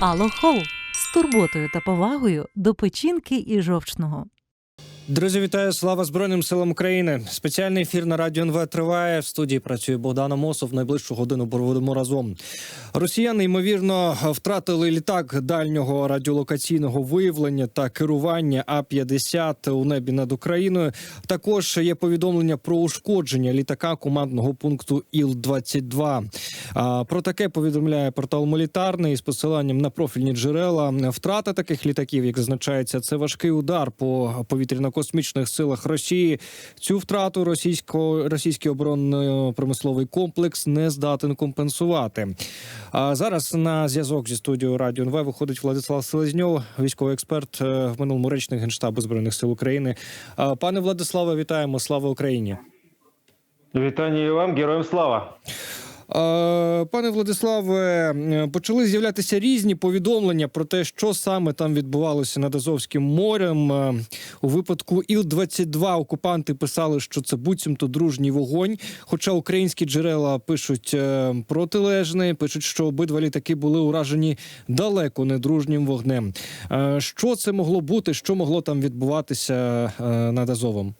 Алохол з турботою та повагою до печінки і жовчного. Друзі, вітаю! Слава Збройним силам України! Спеціальний ефір на радіо НВ триває. В студії працює Богдана Мосов. Найближчу годину проведемо разом. Росіяни ймовірно втратили літак дальнього радіолокаційного виявлення та керування А 50 у небі над Україною. Також є повідомлення про ушкодження літака командного пункту Іл 22 Про таке повідомляє портал Молітарний з посиланням на профільні джерела. Втрата таких літаків, як зазначається, це важкий удар по повітряно-космічних силах Росії. Цю втрату російсько російський оборонно-промисловий комплекс не здатен компенсувати. А зараз на зв'язок зі студією Радіо НВ виходить Владислав Селезньов, військовий експерт е, в минулому речник генштабу збройних сил України. Пане Владиславе, вітаємо! Слава Україні! Вітання і вам, героям слава! Пане Владиславе, е, почали з'являтися різні повідомлення про те, що саме там відбувалося над Азовським морем. Е, У випадку Іл-22 окупанти писали, що це буцімто дружній вогонь. Хоча українські джерела пишуть е, протилежне, пишуть, що обидва літаки були уражені далеко не дружнім вогнем. Що це могло бути? Що могло там відбуватися над Азовом?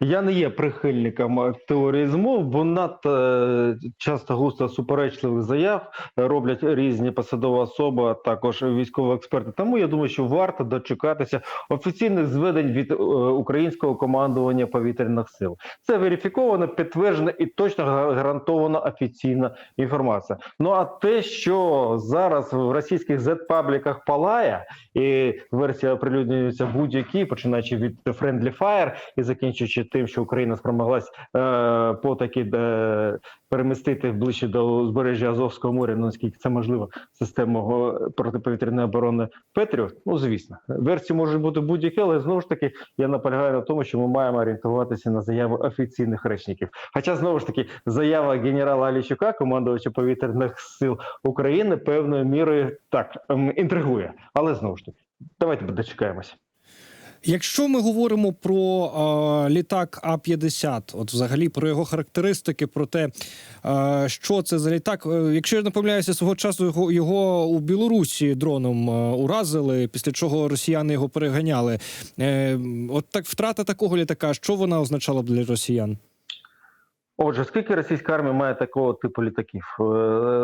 Я не є прихильником теорії змов, бо надто е, часто густо суперечливих заяв роблять різні посадові особи, а також військові експерти. Тому я думаю, що варто дочекатися офіційних зведень від е, українського командування повітряних сил. Це верифікована, підтверджена і точно гарантована офіційна інформація. Ну а те, що зараз в російських Z-пабліках палає, і версія оприлюднюється будь-які, починаючи від Friendly Fire і закінчуючи тим, що Україна спромоглась е, потаки е, перемістити ближче до узбережжя Азовського моря, ну, наскільки це можливо, систему е, протиповітряної оборони Петріот. Ну звісно, версії можуть бути будь-які, але знову ж таки я наполягаю на тому, що ми маємо орієнтуватися на заяви офіційних речників. Хоча знову ж таки заява генерала Алічука, командувача повітряних сил України, певною мірою так інтригує, але знову ж таки, давайте дочекаємося. Якщо ми говоримо про е, літак А 50 от взагалі про його характеристики, про те, е, що це за літак. Е, Якщо я не помиляюся, свого часу його, його у Білорусі дроном е, уразили, після чого росіяни його переганяли. Е, от так втрата такого літака, що вона означала б для росіян? Отже, скільки російська армія має такого типу літаків?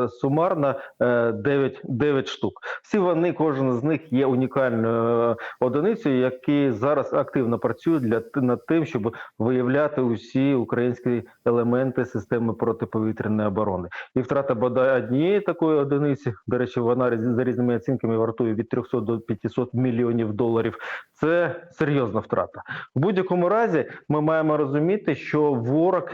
Сумарно е, 9, 9 штук. Всі вони, кожен з них є унікальною е, одиницею, які зараз активно працюють для над тим, щоб виявляти усі українські елементи системи протиповітряної оборони. І втрата бодай однієї такої одиниці, до речі, вона за різними оцінками вартує від 300 до 500 мільйонів доларів. Це серйозна втрата. В будь-якому разі ми маємо розуміти, що ворог.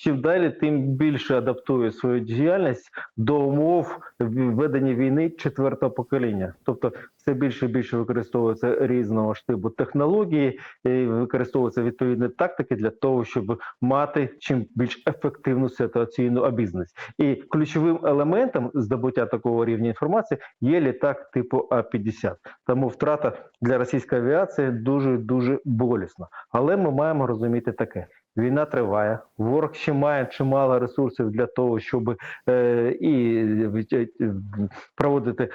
Чим далі, тим більше адаптує свою діяльність до умов ведення війни четвертого покоління. Тобто, все більше і більше використовується різного штибу технології, і використовуються відповідні тактики для того, щоб мати чим більш ефективну ситуаційну обізнаність. І ключовим елементом здобуття такого рівня інформації є літак типу А-50. Тому втрата для російської авіації дуже дуже болісна. Але ми маємо розуміти таке. Війна триває, ворог ще має чимало ресурсів для того, щоб е, і е, проводити е,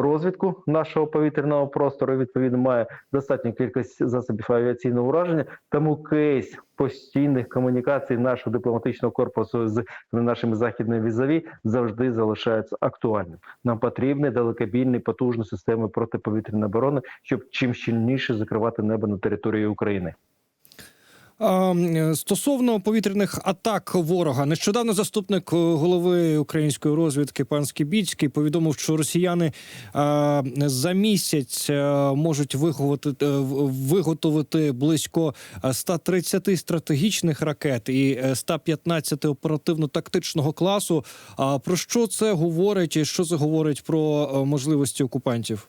розвідку нашого повітряного простору. Відповідно, має достатню кількість засобів авіаційного ураження. Тому кейс постійних комунікацій нашого дипломатичного корпусу з нашими західними візові завжди залишається актуальним. Нам потрібні далекобійні потужні системи протиповітряної оборони, щоб чим щільніше закривати небо на території України. Стосовно повітряних атак ворога, нещодавно заступник е, голови української розвідки пан Скібіцький повідомив, що росіяни за місяць е, можуть виготовити, е, виготовити близько е, 130 стратегічних ракет і е, 115 оперативно-тактичного класу. А про що це говорить? і Що це говорить про е, можливості окупантів?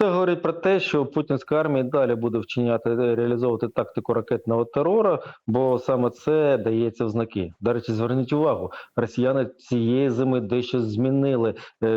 Це говорить про те, що путінська армія далі буде вчиняти реалізовувати тактику ракетного терору, бо саме це дається в знаки. До речі, зверніть увагу, росіяни цієї зими дещо змінили е,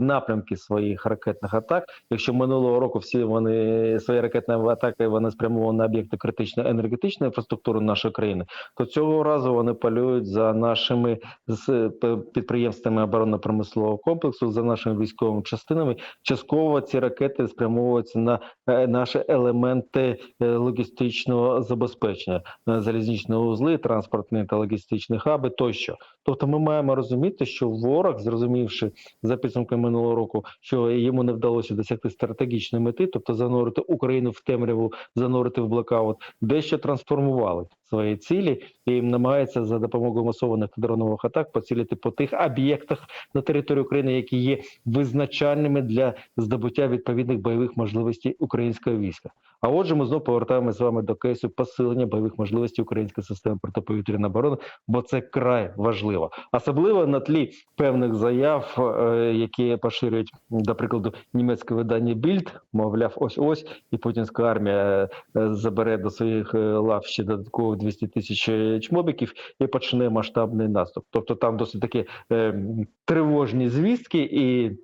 напрямки своїх ракетних атак. Якщо минулого року всі вони свої ракетні атаки вони спрямовані на об'єкти критичної енергетичної інфраструктури нашої країни, то цього разу вони полюють за нашими з підприємствами оборонно-промислового комплексу, за нашими військовими частинами. Частково ці ракети спрямовуються на е, наші елементи е, логістичного забезпечення, на залізничні узли, транспортні та логістичні хаби тощо. Тобто, ми маємо розуміти, що ворог, зрозумівши за підсумками минулого року, що йому не вдалося досягти стратегічної мети, тобто занурити Україну в темряву, занурити в блокаут, дещо трансформували свої цілі і намагається за допомогою масованих дронових атак поцілити по тих об'єктах на території України, які є визначальними для здобуття відповідних бойових можливостей українського війська. А отже, ми знову повертаємося з вами до кейсу посилення бойових можливостей української системи протиповітряної оборони, бо це край важливо, особливо на тлі певних заяв, е, які поширюють, до прикладу, німецьке видання Більд, мовляв, ось ось і путінська армія е, забере до своїх е, лав ще додатково 200 тисяч чмобіків і почне масштабний наступ. Тобто там досить такі е, тривожні звістки і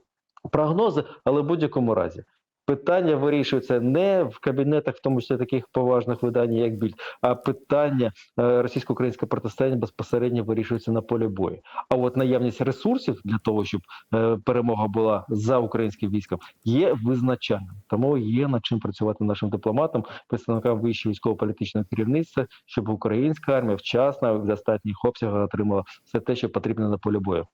прогнози, але в будь-якому разі. Питання вирішується не в кабінетах, в тому числі таких поважних видань, як більд, а питання е, російсько-українського протистояння безпосередньо вирішується на полі бою. А от наявність ресурсів для того, щоб е, перемога була за українським військом, є визначальним. Тому є над чим працювати нашим дипломатам, представникам вищого військово-політичного керівництва, щоб українська армія вчасно в достатніх обсягах отримала все те, що потрібно на полі бою.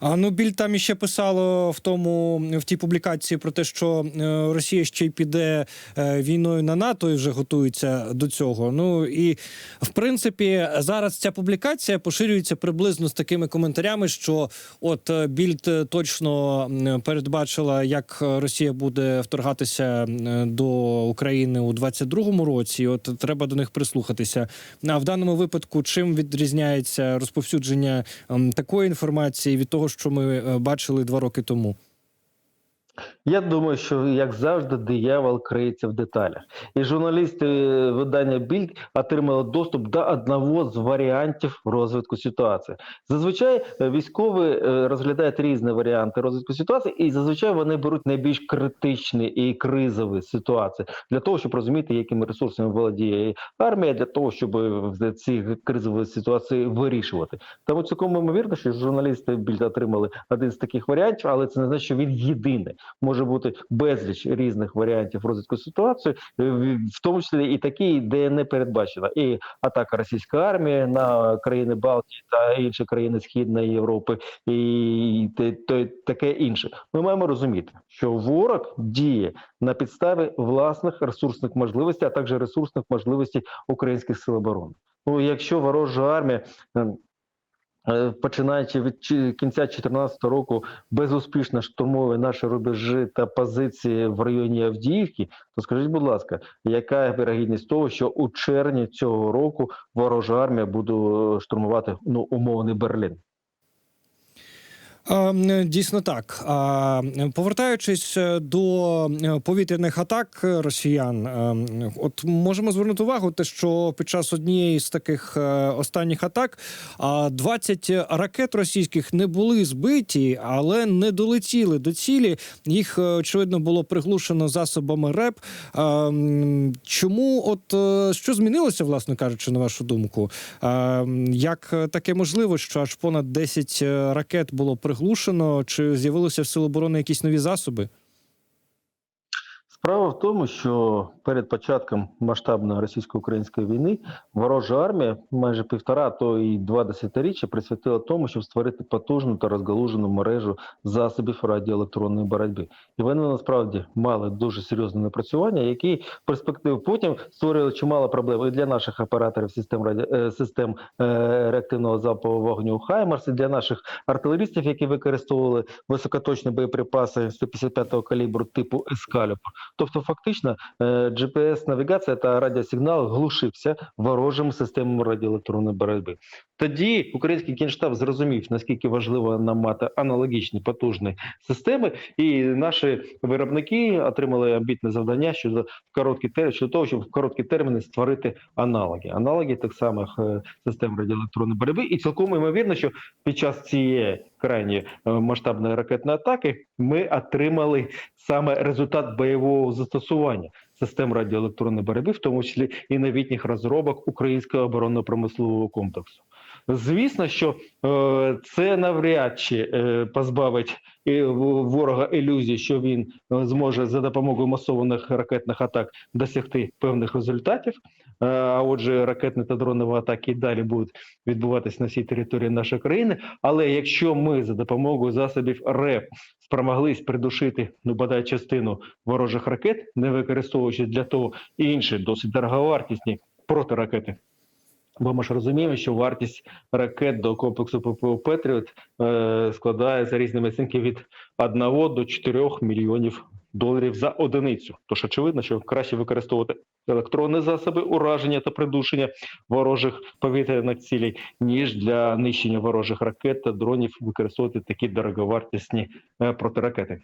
А ну біль там іще писало в тому в тій публікації про те, що е, Росія ще й піде е, війною на НАТО і вже готується до цього. Ну і в принципі зараз ця публікація поширюється приблизно з такими коментарями, що от е, Більд точно передбачила, як Росія буде вторгатися до України у 22-му році. От треба до них прислухатися. А в даному випадку, чим відрізняється розповсюдження такої інформації від того, що ми е, бачили два роки тому? Я думаю, що як завжди, диявол криється в деталях, і журналісти е, видання Більд отримали доступ до одного з варіантів розвитку ситуації. Зазвичай е, військові е, розглядають різні варіанти розвитку ситуації, і зазвичай вони беруть найбільш критичні і кризові ситуації для того, щоб розуміти, якими ресурсами володіє армія, для того, щоб ці кризові ситуації вирішувати. Тому цілком ймовірно, що журналісти Більд отримали один з таких варіантів, але це не значить, що він єдиний може бути безліч різних варіантів розвитку ситуації, е, в- тому числі і такі, де не передбачена і атака російської армії на країни Балтії та інші країни Східної Європи, і таке інше. Ми маємо розуміти, що ворог діє на підставі власних ресурсних можливостей, а також ресурсних можливостей українських сил оборони. Ну, якщо ворожа армія. Е, Починаючи від кінця 2014 року безуспішно штурмували наші рубежі та позиції в районі Авдіївки, то скажіть, будь ласка, яка вірогідність того, що у червні цього року ворожа армія буде е, штурмувати ну умовний Берлін? Дійсно так. Повертаючись е, до е, повітряних атак росіян, е, от можемо звернути увагу, те, що під час однієї з таких останніх атак а, 20 ракет російських не були збиті, але не долетіли до цілі. Їх очевидно було приглушено засобами РЕП. Чому, от що змінилося, власне кажучи, на вашу думку? Як таке можливо, що аж понад 10 е, ракет було приглушено? Чи з'явилися в Сил оборони якісь нові засоби? Справа в тому, що перед початком масштабної російсько-української війни ворожа армія майже півтора, то і два десятиріччя присвятила тому, щоб створити потужну та розгалужену мережу засобів радіоелектронної боротьби. І вони насправді мали дуже серйозне напрацювання, які в перспективі потім створювали чимало проблем і для наших операторів систем раді... е, систем е, реактивного залпового вогню Хаймарс, і для наших артилерістів, які використовували високоточні боєприпаси 155-го калібру типу Ескалібр. Тобто, фактично, е, GPS-навігація та радіосигнал глушився ворожими системами радіоелектронної боротьби. Тоді український кінштаб зрозумів, наскільки важливо нам мати аналогічні потужні системи, і наші виробники отримали амбітне завдання щодо в короткі терміни, щодо того, щоб в короткі терміни створити аналоги. Аналоги тих самих е, систем радіоелектронної боротьби. І цілком ймовірно, що під час цієї крайні е, масштабної ракетної атаки ми отримали саме результат бойового застосування систем радіоелектронної боротьби, в тому числі і новітніх розробок українського оборонно-промислового комплексу. Звісно, що е, це навряд чи е, позбавить е, ворога ілюзії, що він зможе за допомогою масованих ракетних атак досягти певних результатів. А отже, ракетні та дронові атаки далі будуть відбуватись на всій території нашої країни. Але якщо ми за допомогою засобів РЕП спромоглись придушити ну бодай частину ворожих ракет, не використовуючи для того інші досить дороговартісні протиракети. Бо ми ж розуміємо, що вартість ракет до комплексу ППО Петріот е, складає за різними оцінками від 1 до 4 мільйонів доларів за одиницю. Тож очевидно, що краще використовувати електронні засоби ураження та придушення ворожих повітряних цілей, ніж для нищення ворожих ракет та дронів використовувати такі дороговартісні е, протиракети.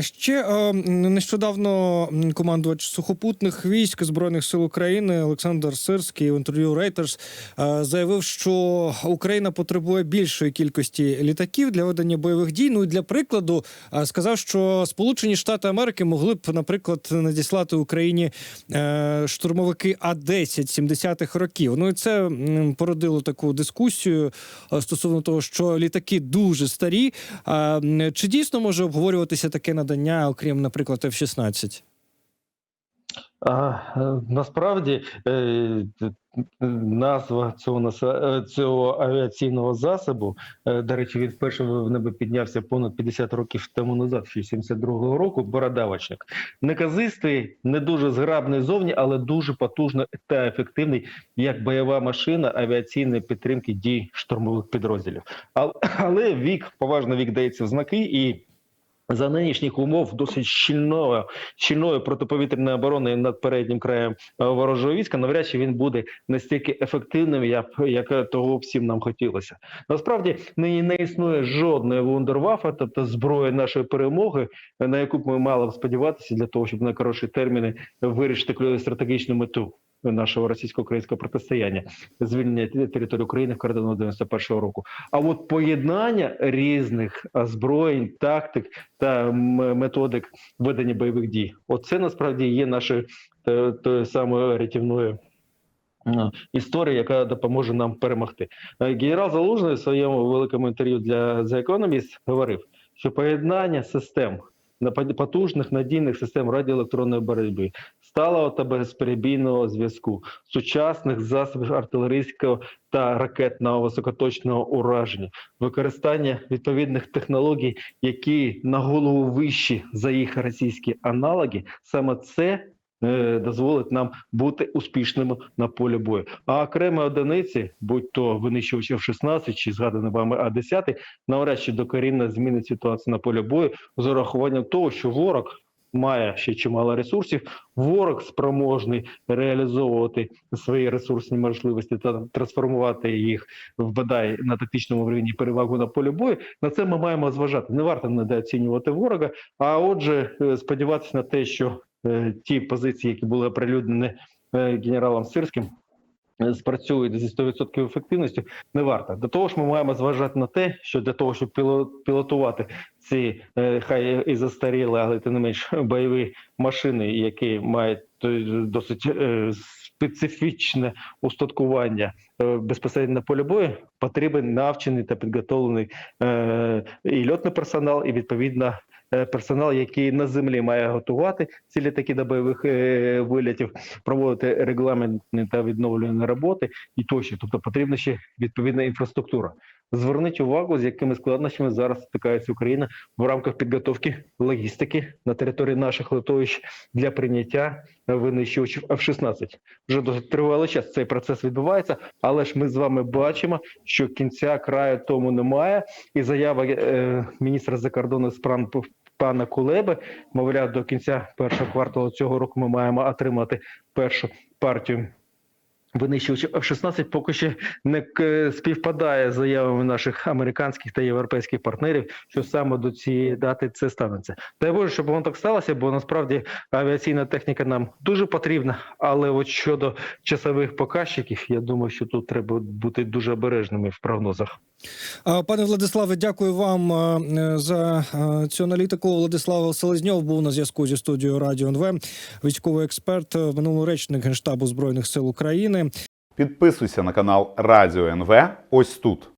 Ще е, нещодавно командувач сухопутних військ збройних сил України Олександр Сирський в інтерв'ю Reuters е, заявив, що Україна потребує більшої кількості літаків для ведення бойових дій. Ну і для прикладу е, сказав, що Сполучені Штати Америки могли б, наприклад, надіслати Україні штурмовики А 10 70-х років. Ну і це породило таку дискусію стосовно того, що літаки дуже старі. Чи дійсно може обговорюватися таке надання, окрім, наприклад, F-16? А, е, насправді е, назва цього е, цього авіаційного засобу, до речі, він вперше в небо піднявся понад 50 років тому назад, ще 72-го року. Бородавочник неказистий, не дуже зграбний зовні, але дуже потужний та ефективний як бойова машина авіаційної підтримки дій штурмових підрозділів. Але вік, поважно вік дається в знаки і. За нинішніх умов досить щільного щільної протиповітряної оборони над переднім краєм е, ворожого війська, навряд чи він буде настільки ефективним, як, як того всім нам хотілося. Насправді нині не існує жодної вундервафа, тобто зброї нашої перемоги, на яку б ми мали б сподіватися для того, щоб на коротші терміни вирішити стратегічну мету нашого російсько-українського протистояння звільнення території України в кордону 91-го року. А от поєднання різних озброєнь, тактик та методик ведення бойових дій, оце насправді є нашою е, тою самою рятівною. е, Історія, яка допоможе нам перемогти, Е, генерал Залужний в своєму великому інтерв'ю для The Economist говорив, що поєднання систем потужних надійних систем радіоелектронної боротьби, сталого та безперебійного зв'язку, сучасних засобів артилерійського та ракетного високоточного ураження, використання відповідних технологій, які на голову вищі за їх російські аналоги, саме це. е, Дозволить нам бути успішними на полі бою. А окремі одиниці, будь то винищувачів 16 чи згаданий вами А-10, навряд чи докорінно змінить ситуацію на полі бою з урахуванням того, що ворог має ще чимало ресурсів. Ворог спроможний реалізовувати свої ресурсні можливості та трансформувати їх в бодай на тактичному рівні перевагу на полі бою. На це ми маємо зважати. Не варто недооцінювати ворога. А отже, е, сподіватися на те, що е, ті позиції, які були оприлюднені е, генералом Сирським. Е, Спрацюють зі 100% ефективністю, не варто. До того ж, ми маємо зважати на те, що для того, щоб піло- пілотувати ці е, хай і застаріли, але тим не менш бойові машини, які мають той досить е, специфічне устаткування е, безпосередньо на полі бою, потрібен навчений та підготовлений е, і льотний персонал, і відповідно е, персонал, який на землі має готувати ці літаки до бойових е, вилітів, проводити регламентні та відновлювані роботи і тощо. Тобто потрібна ще відповідна інфраструктура. Зверніть увагу, з якими складнощами зараз стикається Україна в рамках підготовки логістики на території наших литовищ для прийняття винищувачів F-16. Вже досить тривалий час цей процес відбувається, але ж ми з вами бачимо, що кінця краю тому немає. І заява е, міністра закордонних справ пана Кулеби, мовляв, до кінця першого кварталу цього року ми маємо отримати першу партію Винищувач F-16 поки ще не співпадає з заявами наших американських та європейських партнерів, що саме до цієї дати це станеться. Дай Боже, щоб воно так сталося, бо насправді авіаційна техніка нам дуже потрібна. Але от щодо часових показчиків, я думаю, що тут треба бути дуже обережними в прогнозах. Пане Владиславе, дякую вам е, за е, цю аналітику. Владислав Селезньов був на зв'язку зі студією Радіо НВ, військовий експерт, е, минулий речник Генштабу збройних сил України. Підписуйся на канал Радіо НВ ось тут.